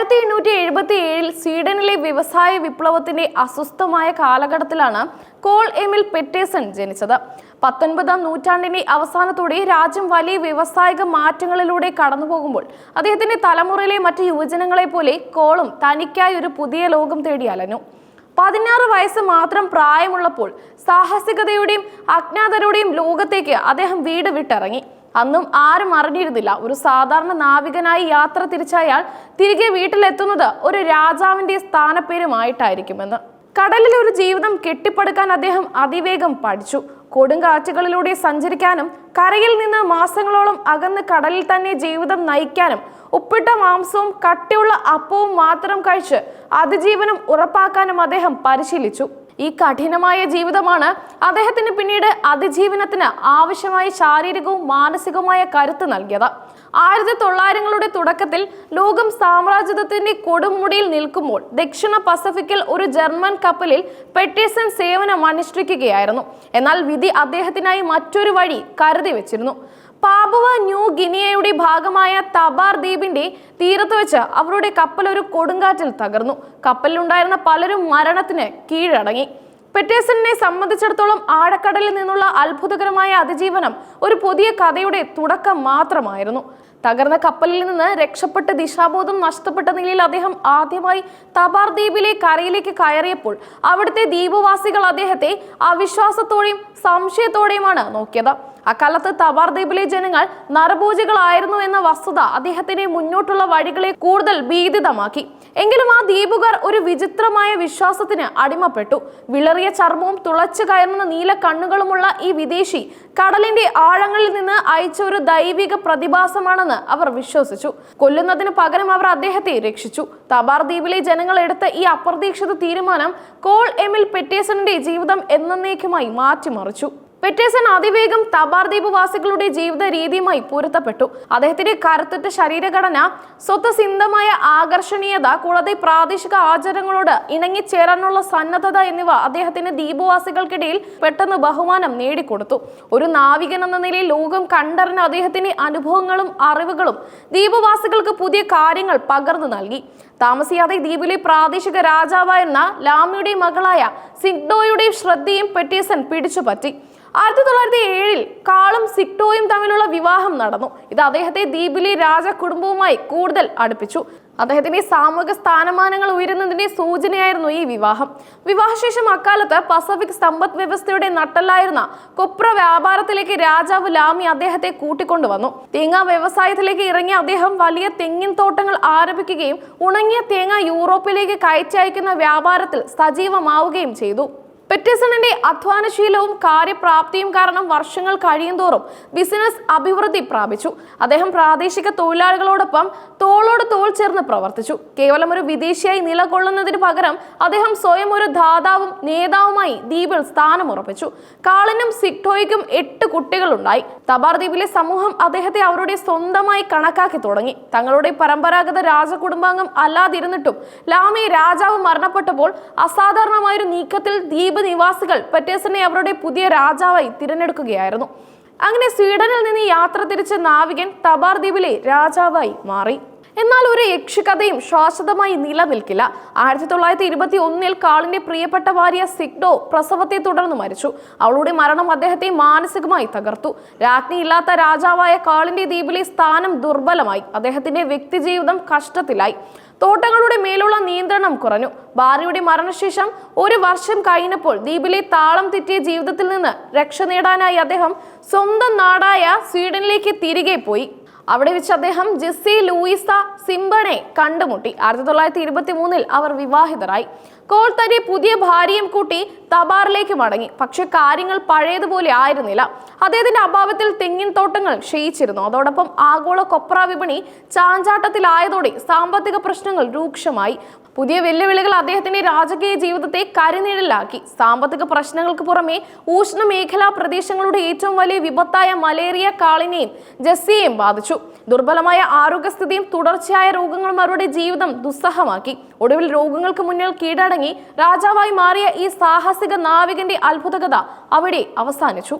ആയിരത്തി എണ്ണൂറ്റി എഴുപത്തി ഏഴിൽ സ്വീഡനിലെ വ്യവസായ വിപ്ലവത്തിന്റെ അസ്വസ്ഥമായ കാലഘട്ടത്തിലാണ് കോൾ എമിൽ പെറ്റേസൺ ജനിച്ചത്. പത്തൊൻപതാം നൂറ്റാണ്ടിന്റെ അവസാനത്തോടെ രാജ്യം വലിയ വ്യവസായിക മാറ്റങ്ങളിലൂടെ കടന്നുപോകുമ്പോൾ അദ്ദേഹത്തിന്റെ തലമുറയിലെ മറ്റ് യുവജനങ്ങളെ പോലെ കോളും തനിക്കായി ഒരു പുതിയ ലോകം തേടി അലഞ്ഞു. പതിനാറ് വയസ്സ് മാത്രം പ്രായമുള്ളപ്പോൾ സാഹസികതയുടെയും അജ്ഞാതരുടെയും ലോകത്തേക്ക് അദ്ദേഹം വീട് വിട്ടിറങ്ങി. അന്നും ആരും അറിഞ്ഞിരുന്നില്ല. ഒരു സാധാരണ നാവികനായി യാത്ര തിരിച്ചയാൾ തിരികെ വീട്ടിലെത്തുന്നത് ഒരു രാജാവിന്റെ സ്ഥാനപ്പേരുമായിട്ടായിരിക്കുമെന്ന്. കടലിൽ ഒരു ജീവിതം കെട്ടിപ്പടുക്കാൻ അദ്ദേഹം അതിവേഗം പഠിച്ചു. കൊടുങ്കാറ്റുകളിലൂടെ സഞ്ചരിക്കാനും കരയിൽ നിന്ന് മാസങ്ങളോളം അകന്ന് കടലിൽ തന്നെ ജീവിതം നയിക്കാനും ഉപ്പിട്ട മാംസവും കട്ടിയുള്ള അപ്പവും മാത്രം കഴിച്ച് അതിജീവനം ഉറപ്പാക്കാനും അദ്ദേഹം പരിശീലിച്ചു. ഈ കഠിനമായ ജീവിതമാണ് അദ്ദേഹത്തിന് പിന്നീട് അതിജീവനത്തിന് ആവശ്യമായ ശാരീരികവും മാനസികവുമായ കരുത്ത് നൽകിയത്. ആയിരത്തി തൊള്ളായിരങ്ങളുടെ തുടക്കത്തിൽ ലോകം സാമ്രാജ്യത്വത്തിന്റെ കൊടുമുടിയിൽ നിൽക്കുമ്പോൾ ദക്ഷിണ പസഫിക്കിൽ ഒരു ജർമ്മൻ കപ്പലിൽ പെറ്റേസൺ സേവനം അനുഷ്ഠിക്കുകയായിരുന്നു എന്നാൽ വിധി അദ്ദേഹത്തിനായി മറ്റൊരു വഴി കരുതി വെച്ചിരുന്നു. പാപുവ ന്യൂ ഗിനിയയുടെ ഭാഗമായ തബാർ ദ്വീപിന്റെ തീരത്ത് വെച്ച് അവരുടെ കപ്പൽ ഒരു കൊടുങ്കാറ്റിൽ തകർന്നു. കപ്പലിലുണ്ടായിരുന്ന പലരും മരണത്തിന് കീഴടങ്ങി. പെറ്റേഴ്സണിനെ സംബന്ധിച്ചിടത്തോളം ആഴക്കടലിൽ നിന്നുള്ള അത്ഭുതകരമായ അതിജീവനം ഒരു പുതിയ കഥയുടെ തുടക്കം മാത്രമായിരുന്നു. തകർന്ന കപ്പലിൽ നിന്ന് രക്ഷപ്പെട്ട് ദിശാബോധം നഷ്ടപ്പെട്ട നിലയിൽ അദ്ദേഹം ആദ്യമായി തബാർ ദ്വീപിലെ കരയിലേക്ക് കയറിയപ്പോൾ അവിടുത്തെ ദ്വീപവാസികൾ അദ്ദേഹത്തെ അവിശ്വാസത്തോടെയും സംശയത്തോടെയുമാണ് നോക്കിയത്. അക്കാലത്ത് തവാർ ദ്വീപിലെ ജനങ്ങൾ നരഭോജികളായിരുന്നു എന്ന വസ്തുത അദ്ദേഹത്തിന്റെ മുന്നോട്ടുള്ള വഴികളെ കൂടുതൽ ഭീതിതമാക്കി. എങ്കിലും ആ ദ്വീപുകാർ ഒരു വിചിത്രമായ വിശ്വാസത്തിന് അടിമപ്പെട്ടു. വിളറിയ ചർമ്മവും തുളച്ചു കയറുന്ന നീല കണ്ണുകളുമുള്ള ഈ വിദേശി കടലിന്റെ ആഴങ്ങളിൽ നിന്ന് അയച്ച ഒരു ദൈവിക പ്രതിഭാസമാണെന്ന് അവർ വിശ്വസിച്ചു. കൊല്ലുന്നതിന് പകരം അവർ അദ്ദേഹത്തെ രക്ഷിച്ചു. തബാർ ദ്വീപിലെ ജനങ്ങൾ എടുത്ത ഈ അപ്രതീക്ഷിത തീരുമാനം കോൾ എമിൽ പെറ്റേസണിന്റെ ജീവിതം എന്നേക്കുമായി മാറ്റിമറിച്ചു. പെറ്റേസൺ അതിവേഗം തബാർ ദ്വീപവാസികളുടെ ജീവിത രീതിയുമായി പൊരുത്തപ്പെട്ടു. അദ്ദേഹത്തിന്റെ കരുത്തുറ്റ ശരീരഘടന സ്വത്വസിന്ധമായ ആകർഷണീയത കൂടാതെ പ്രാദേശിക ആചാരങ്ങളോട് ഇണങ്ങിച്ചേരാനുള്ള സന്നദ്ധത എന്നിവ അദ്ദേഹത്തിന് ദ്വീപവാസികൾക്കിടയിൽ പെട്ടെന്ന് ബഹുമാനം നേടിക്കൊടുത്തു. ഒരു നാവികൻ എന്ന നിലയിൽ ലോകം കണ്ടറിഞ്ഞ അദ്ദേഹത്തിന്റെ അനുഭവങ്ങളും അറിവുകളും ദ്വീപവാസികൾക്ക് പുതിയ കാര്യങ്ങൾ പകർന്നു നൽകി. താമസിയാതെ ദ്വീപിലെ പ്രാദേശിക രാജാവായിരുന്ന ലാമിയുടെ മകളായ സിഗ്ഡോയുടെയും ശ്രദ്ധയും പെറ്റീസൺ പിടിച്ചുപറ്റി. ആയിരത്തി തൊള്ളായിരത്തി ഏഴിൽ കാളും സിക്ടോയും തമ്മിലുള്ള വിവാഹം നടന്നു. ഇത് അദ്ദേഹത്തെ ദ്വീപിലെ രാജകുടുംബവുമായി കൂടുതൽ അടുപ്പിച്ചു. അദ്ദേഹത്തിന്റെ സാമൂഹിക സ്ഥാനമാനങ്ങൾ ഉയരുന്നതിന്റെ സൂചനയായിരുന്നു ഈ വിവാഹം. വിവാഹശേഷം അക്കാലത്ത് പസഫിക് സമ്പദ് വ്യവസ്ഥയുടെ നട്ടല്ലായിരുന്ന കൊപ്ര വ്യാപാരത്തിലേക്ക് രാജാവ് ലാമി അദ്ദേഹത്തെ കൂട്ടിക്കൊണ്ടുവന്നു. തേങ്ങ വ്യവസായത്തിലേക്ക് ഇറങ്ങിയ അദ്ദേഹം വലിയ തെങ്ങിൻ തോട്ടങ്ങൾ ആരംഭിക്കുകയും ഉണങ്ങിയ തേങ്ങ യൂറോപ്പിലേക്ക് കയറ്റി അയക്കുന്ന വ്യാപാരത്തിൽ സജീവമാവുകയും ചെയ്തു. പെറ്റേസണിന്റെ അധ്വാനശീലവും കാര്യപ്രാപ്തിയും കാരണം വർഷങ്ങൾ കഴിയുന്തോറും ബിസിനസ് അഭിവൃദ്ധി പ്രാപിച്ചു. അദ്ദേഹം പ്രാദേശിക തൊഴിലാളികളോടൊപ്പം തോളോട് തോൾ ചേർന്ന് പ്രവർത്തിച്ചു. കേവലം ഒരു വിദേശിയായി നിലകൊള്ളുന്നതിന് പകരം അദ്ദേഹം സ്വയം ഒരു ദാതാവും നേതാവുമായി ദ്വീപിൽ സ്ഥാനമുറപ്പിച്ചു. കാളിനും സിക്ടോയ്ക്കും എട്ട് കുട്ടികളുണ്ടായി. തബാർ ദ്വീപിലെ സമൂഹം അദ്ദേഹത്തെ അവരുടെ സ്വന്തമായി കണക്കാക്കി തുടങ്ങി. തങ്ങളുടെ പരമ്പരാഗത രാജകുടുംബാംഗം അല്ലാതിരുന്നിട്ടും ലാമി രാജാവ് മരണപ്പെട്ടപ്പോൾ അസാധാരണമായൊരു നീക്കത്തിൽ ദ്വീപ് നിവാസികൾ പെറ്റേസനെ അവരുടെ പുതിയ രാജാവായി തിരഞ്ഞെടുക്കുകയായിരുന്നു. അങ്ങനെ സ്വീഡനിൽ നിന്ന് യാത്ര തിരിച്ച നാവികൻ തബാർ ദ്വീപിലെ രാജാവായി മാറി. എന്നാൽ ഒരു യക്ഷിക്കഥയും ശാശ്വതമായി നിലനിൽക്കില്ല. ആയിരത്തി തൊള്ളായിരത്തി ഇരുപത്തി ഒന്നിൽ കാളിന്റെ പ്രിയപ്പെട്ട ഭാര്യ സിഗ്ഡോ പ്രസവത്തെ തുടർന്ന് മരിച്ചു. അവളുടെ മരണം അദ്ദേഹത്തെ മാനസികമായി തകർത്തു. രാജ്ഞി ഇല്ലാത്ത രാജാവായ കാളിന്റെ ദ്വീപിലെ സ്ഥാനം ദുർബലമായി. അദ്ദേഹത്തിന്റെ വ്യക്തിജീവിതം കഷ്ടത്തിലായി. തോട്ടങ്ങളുടെ മേലുള്ള കുറഞ്ഞു. ഭാര്യയുടെ മരണശേഷം ഒരു വർഷം കഴിഞ്ഞപ്പോൾ ദ്വീപിലെ താളം തെറ്റിയ ജീവിതത്തിൽ നിന്ന് രക്ഷ നേടാനായി അദ്ദേഹം സ്വന്തം നാടായ സ്വീഡനിലേക്ക് തിരികെ പോയി. അവിടെ വെച്ച് അദ്ദേഹം ജെസ്സി ലൂയിസ സിംബണെ കണ്ടുമുട്ടി. ആയിരത്തി തൊള്ളായിരത്തി ഇരുപത്തി മൂന്നിൽ അവർ വിവാഹിതരായി. കോൾ തന്റെ പുതിയ ഭാര്യയും കൂട്ടി തബാറിലേക്ക് മടങ്ങി. പക്ഷെ കാര്യങ്ങൾ പഴയതുപോലെ ആയിരുന്നില്ല. അദ്ദേഹത്തിന്റെ അഭാവത്തിൽ തെങ്ങിൻ തോട്ടങ്ങൾ ക്ഷയിച്ചിരുന്നു. അതോടൊപ്പം ആഗോള കൊപ്ര വിപണി ചാഞ്ചാട്ടത്തിലായതോടെ സാമ്പത്തിക പ്രശ്നങ്ങൾ രൂക്ഷമായി. പുതിയ വെല്ലുവിളികൾ അദ്ദേഹത്തിന്റെ രാജകീയ ജീവിതത്തെ കരിനിഴലാക്കി. സാമ്പത്തിക പ്രശ്നങ്ങൾക്ക് പുറമെ ഉഷ്ണമേഖലാ പ്രദേശങ്ങളുടെ ഏറ്റവും വലിയ വിപത്തായ മലേറിയ കാളിനെയും ജസ്സിയെയും ബാധിച്ചു. ദുർബലമായ ആരോഗ്യസ്ഥിതിയും തുടർച്ചയായ രോഗങ്ങളും അവരുടെ ജീവിതം ദുസ്സഹമാക്കി. ഒടുവിൽ രോഗങ്ങൾക്ക് മുന്നിൽ കീഴടങ്ങി രാജാവായി മാറിയ ഈ സാഹസിക നാവികന്റെ അത്ഭുതകഥ അവിടെ അവസാനിച്ചു